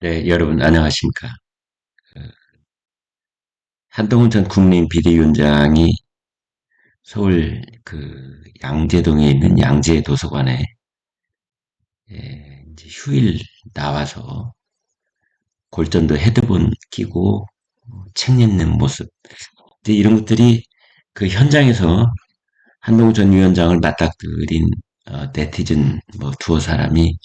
네, 여러분 안녕하십니까. 그 한동훈 전 국민의힘 비대위원장이 서울 그 양재동에 있는 양재 도서관에 예, 이제 휴일 나와서 골전도 헤드폰 끼고 책 읽는 모습. 이제 이런 것들이 그 현장에서 한동훈 전 위원장을 맞닥뜨린 어, 네티즌 뭐 두어 사람이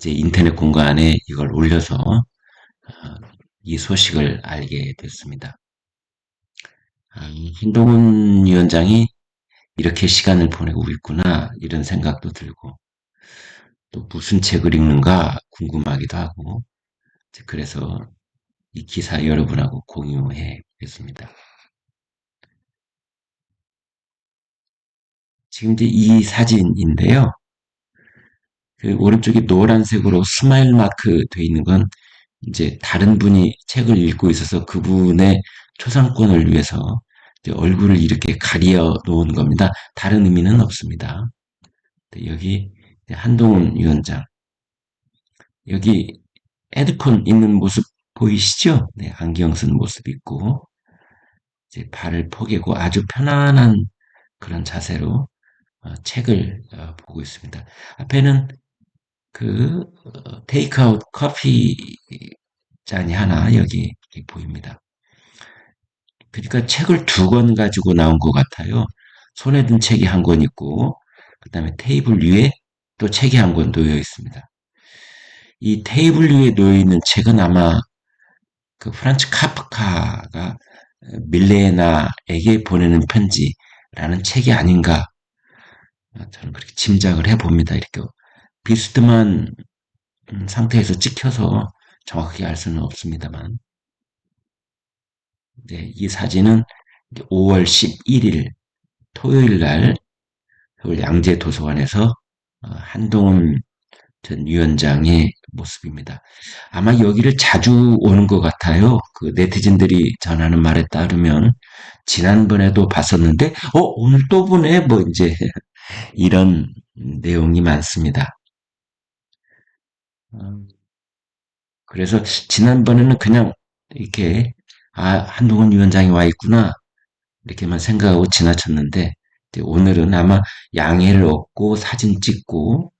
이제 인터넷 공간에 이걸 올려서 어, 이 소식을 알게 됐습니다. 아, 한동훈 위원장이 이렇게 시간을 보내고 있구나 이런 생각도 들고 또 무슨 책을 읽는가 궁금하기도 하고 그래서 이 기사 여러분하고 공유해 보겠습니다. 지금 이제 이 사진인데요. 그 오른쪽에 노란색으로 스마일 마크 돼 있는 건 이제 다른 분이 책을 읽고 있어서 그분의 초상권을 위해서 얼굴을 이렇게 가려 놓은 겁니다. 다른 의미는 없습니다. 여기 한동훈 위원장 여기 헤드폰 있는 모습 보이시죠? 네, 안경 쓴 모습 있고 이제 발을 포개고 아주 편안한 그런 자세로 어, 책을 어, 보고 있습니다. 앞에는 그 어, 테이크아웃 커피 잔이 하나 여기 보입니다. 그러니까 책을 두 권 가지고 나온 것 같아요. 손에 든 책이 한 권 있고 그 다음에 테이블 위에 또 책이 한 권 놓여 있습니다. 이 테이블 위에 놓여 있는 책은 아마 그 프란츠 카프카가 밀레나에게 보내는 편지라는 책이 아닌가 저는 그렇게 짐작을 해봅니다. 이렇게 비스듬한 상태에서 찍혀서 정확하게 알 수는 없습니다만 네, 이 사진은 5월 11일 토요일 날 서울 양재 도서관에서 어, 한동훈 전 위원장의 모습입니다. 아마 여기를 자주 오는 것 같아요. 그 네티즌들이 전하는 말에 따르면 지난번에도 봤었는데, 어 오늘 또 보네 뭐 이제 이런 내용이 많습니다. 음, 그래서 지난번에는 그냥 이렇게 아 한동훈 위원장이 와 있구나 이렇게만 생각하고 지나쳤는데 오늘은 아마 양해를 얻고 사진 찍고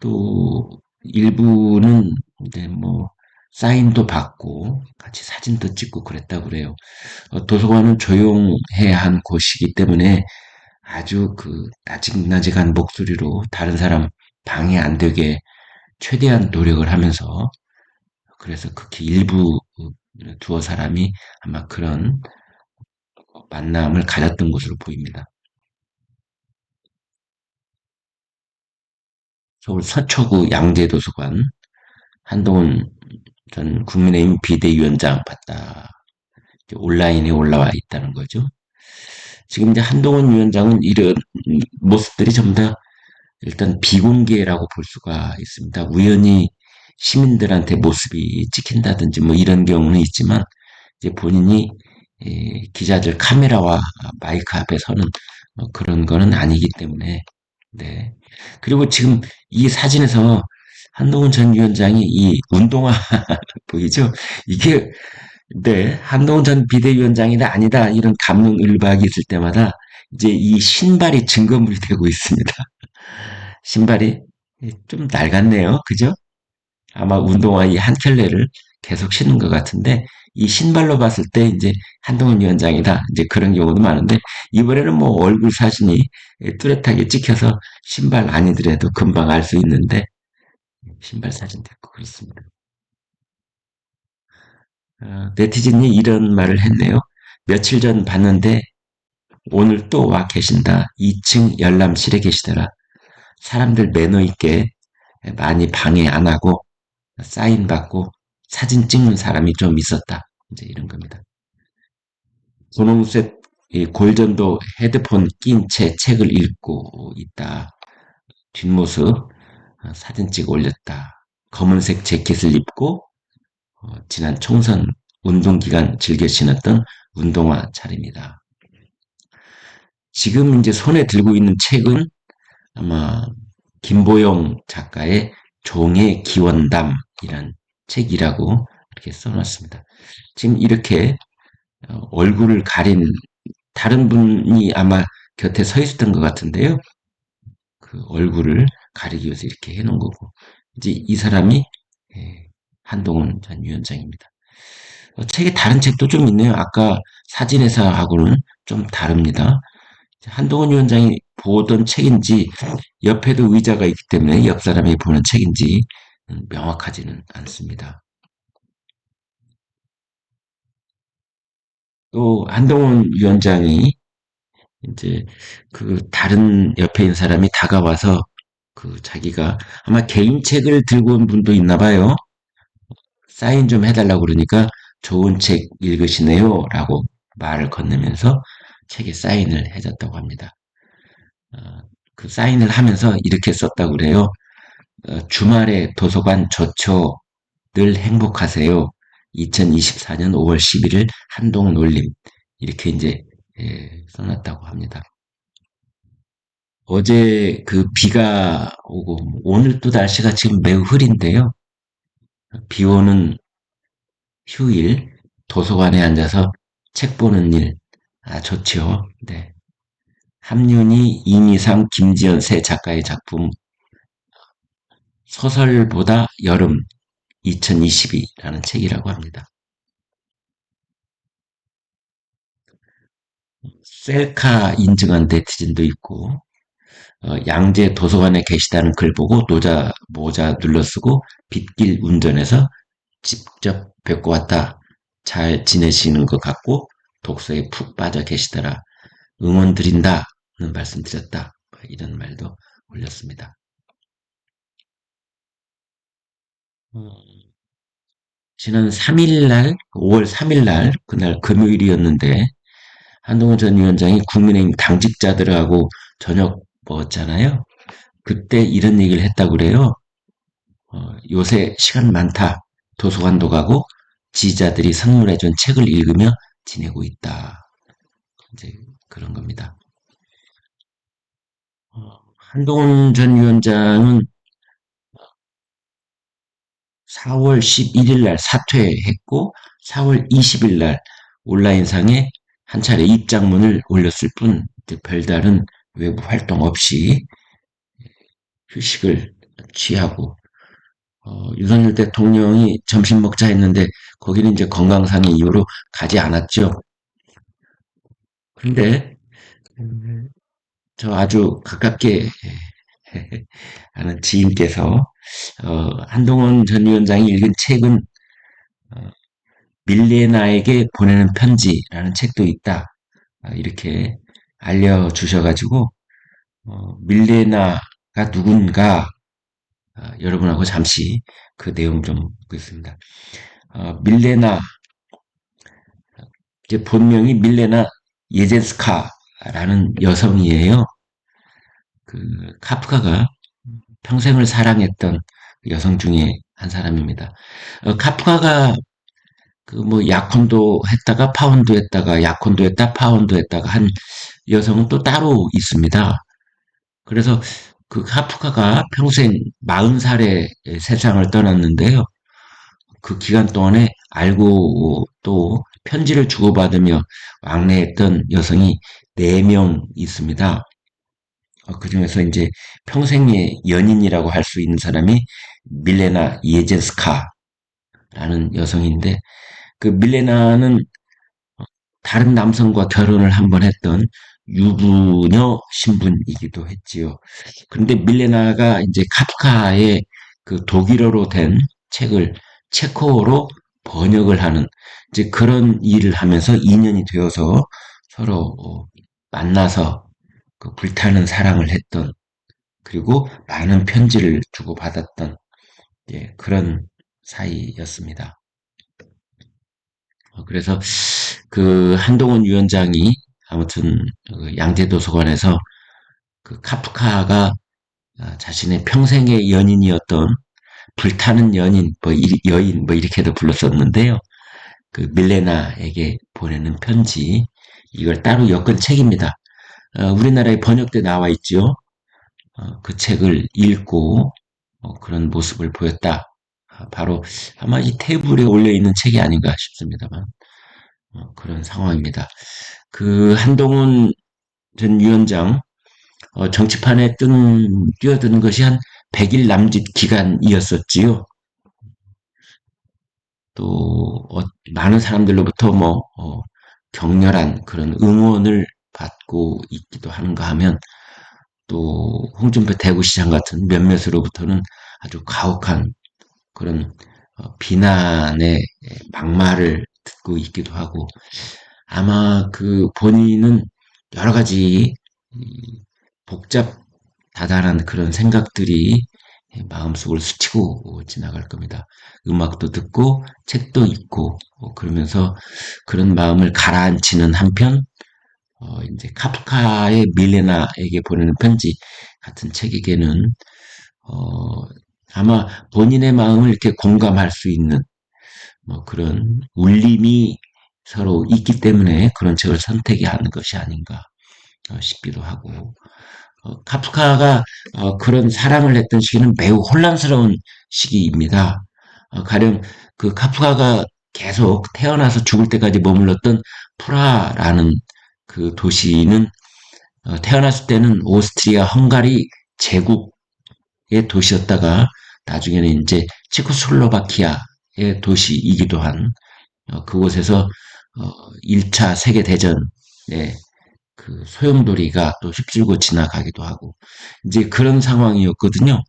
또 일부는 이제 뭐 사인도 받고 같이 사진도 찍고 그랬다고 그래요. 어, 도서관은 조용해야 한 곳이기 때문에 아주 그 나직나직한 목소리로 다른 사람 방해 안 되게 최대한 노력을 하면서 그래서 극히 일부 두어 사람이 아마 그런 만남을 가졌던 것으로 보입니다. 서울 서초구 양재도서관 한동훈 전 국민의힘 비대위원장 봤다. 온라인에 올라와 있다는 거죠. 지금 이제 한동훈 위원장은 이런 모습들이 전부 다 일단 비공개라고 볼 수가 있습니다. 우연히 시민들한테 모습이 찍힌다든지 뭐 이런 경우는 있지만 이제 본인이 기자들 카메라와 마이크 앞에 서는 뭐 그런 거는 아니기 때문에 네. 그리고 지금 이 사진에서 한동훈 전 위원장이 이 운동화 보이죠? 이게 네, 한동훈 전 비대위원장이다 아니다 이런 감론을박이 있을 때마다 이제 이 신발이 증거물이 되고 있습니다. 신발이 좀 낡았네요. 그죠? 아마 운동화 이 한 켤레를 계속 신은 것 같은데 이 신발로 봤을 때 이제 한동훈 위원장이다 이제 그런 경우도 많은데 이번에는 뭐 얼굴 사진이 뚜렷하게 찍혀서 신발 아니더라도 금방 알 수 있는데 신발 사진 됐고 그렇습니다. 어, 네티즌이 이런 말을 했네요. 며칠 전 봤는데 오늘 또 와 계신다. 2층 열람실에 계시더라. 사람들 매너 있게 많이 방해 안 하고 사인 받고 사진 찍는 사람이 좀 있었다. 이제 이런 겁니다. 분홍색 골전도 헤드폰 낀 채 책을 읽고 있다. 뒷모습 어, 사진 찍어 올렸다. 검은색 재킷을 입고 어, 지난 총선 운동 기간 즐겨 신었던 운동화 차림이다. 지금 이제 손에 들고 있는 책은 아마 김보영 작가의 종의 기원담이란 책이라고 이렇게 써놨습니다. 지금 이렇게 어, 얼굴을 가린 다른 분이 아마 곁에 서 있었던 것 같은데요. 그 얼굴을 가리기 위해서 이렇게 해놓은 거고 이제 이 사람이 예, 한동훈 전 위원장입니다. 어, 책에 다른 책도 좀 있네요. 아까 사진에서하고는 좀 다릅니다. 한동훈 위원장이 보던 책인지 옆에도 의자가 있기 때문에 옆 사람이 보는 책인지 명확하지는 않습니다. 또 한동훈 위원장이 이제 그 다른 옆에 있는 사람이 다가와서 그 자기가 아마 개인 책을 들고 온 분도 있나 봐요. 사인 좀 해달라고 그러니까 좋은 책 읽으시네요. 라고 말을 건네면서 책에 사인을 해줬다고 합니다. 어, 그 사인을 하면서 이렇게 썼다고 그래요. 어, 주말에 도서관 좋죠. 늘 행복하세요. 2024년 5월 11일 한동훈 올림. 이렇게 이제 예, 써놨다고 합니다. 어제 그 비가 오고 오늘 또 날씨가 지금 매우 흐린데요. 비 오는 휴일 도서관에 앉아서 책 보는 일, 아, 좋죠. 네. 함윤희, 이미상, 김지연 세 작가의 작품 소설보다 여름 2022라는 책이라고 합니다. 셀카 인증한 네티즌도 있고 어, 양재 도서관에 계시다는 글 보고 노자 모자 눌러쓰고 빗길 운전해서 직접 뵙고 왔다. 잘 지내시는 것 같고 독서에 푹 빠져 계시더라. 응원 드린다는 말씀 드렸다. 이런 말도 올렸습니다. 어, 지난 3일날, 5월 3일날, 그날 금요일이었는데, 한동훈 전 위원장이 국민의힘 당직자들하고 저녁 먹었잖아요. 그때 이런 얘기를 했다고 그래요. 어, 요새 시간 많다. 도서관도 가고 지지자들이 선물해준 책을 읽으며 지내고 있다. 이제 그런 겁니다. 어, 한동훈 전 위원장은 4월 11일 날 사퇴했고 4월 20일 날 온라인상에 한 차례 입장문을 올렸을 뿐 별다른 외부 활동 없이 휴식을 취하고 어, 윤석열 대통령이 점심 먹자 했는데 거기는 이제 건강상의 이유로 가지 않았죠. 근데 음, 저 아주 가깝게 아는 지인께서 어, 한동훈 전 위원장이 읽은 책은 어, 밀레나에게 보내는 편지라는 책도 있다. 어, 이렇게 알려주셔가지고 어, 밀레나가 누군가 어, 여러분하고 잠시 그 내용 좀 보겠습니다. 어, 밀레나 본명이 밀레나 예제스카라는 여성이에요. 그 카프카가 평생을 사랑했던 여성 중에 한 사람입니다. 어, 카프카가 그 뭐 약혼도 했다가 파혼도 했다가 약혼도 했다 파혼도 했다가 한 여성은 또 따로 있습니다. 그래서 그 카프카가 평생 40살에 세상을 떠났는데요. 그 기간 동안에 알고 또 편지를 주고받으며 왕래했던 여성이 4명 있습니다. 어, 그 중에서 이제 평생의 연인이라고 할 수 있는 사람이 밀레나 예제스카라는 여성인데 그 밀레나는 다른 남성과 결혼을 한 번 했던 유부녀 신분이기도 했지요. 그런데 밀레나가 이제 카프카의 그 독일어로 된 책을 체코어로 번역을 하는 이제 그런 일을 하면서 인연이 되어서 서로 어, 만나서 그 불타는 사랑을 했던 그리고 많은 편지를 주고받았던 예, 그런 사이였습니다. 어, 그래서 그 한동훈 위원장이 아무튼 그 양재 도서관에서 그 카프카가 아, 자신의 평생의 연인이었던 불타는 연인, 뭐 여인, 뭐 이렇게도 불렀었는데요. 그 밀레나에게 보내는 편지 이걸 따로 엮은 책입니다. 어, 우리나라에 번역돼 나와 있죠. 어, 그 책을 읽고 어, 그런 모습을 보였다. 아, 바로 아마 이 테이블에 올려 있는 책이 아닌가 싶습니다만 어, 그런 상황입니다. 그 한동훈 전 위원장 어, 정치판에 뜬 뛰어드는 것이 한 100일 남짓 기간이었었지요. 또 어, 많은 사람들로부터 뭐 어, 격렬한 그런 응원을 받고 있기도 하는가 하면 또 홍준표 대구시장 같은 몇몇으로부터는 아주 가혹한 그런 어, 비난의 막말을 듣고 있기도 하고 아마 그 본인은 여러 가지 복잡 다단한 그런 생각들이 마음속을 스치고 지나갈 겁니다. 음악도 듣고 책도 읽고 어, 그러면서 그런 마음을 가라앉히는 한편 어, 이제 카프카의 밀레나에게 보내는 편지 같은 책에게는 어, 아마 본인의 마음을 이렇게 공감할 수 있는 뭐 그런 울림이 서로 있기 때문에 그런 책을 선택하는 것이 아닌가 어, 싶기도 하고 어, 카프카가 어, 그런 사랑을 했던 시기는 매우 혼란스러운 시기입니다. 어, 가령 그 카프카가 계속 태어나서 죽을 때까지 머물렀던 프라라는 그 도시는 어, 태어났을 때는 오스트리아 헝가리 제국의 도시였다가 나중에는 이제 체코슬로바키아의 도시이기도 한 어, 그곳에서 어, 1차 세계대전에 그 소용돌이가 또 휩쓸고 지나가기도 하고 이제 그런 상황이었거든요.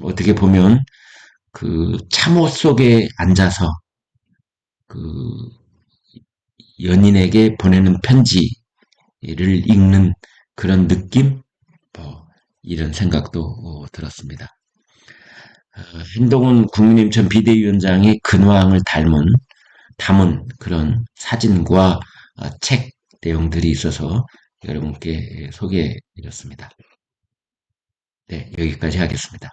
어떻게 보면 그 참호 속에 앉아서 그 연인에게 보내는 편지를 읽는 그런 느낌, 뭐 이런 생각도 어, 들었습니다. 어, 한동훈 국민인천 비대위원장의 근황을 닮은 담은 그런 사진과 어, 책 내용들이 있어서 여러분께 소개해드렸습니다. 네, 여기까지 하겠습니다.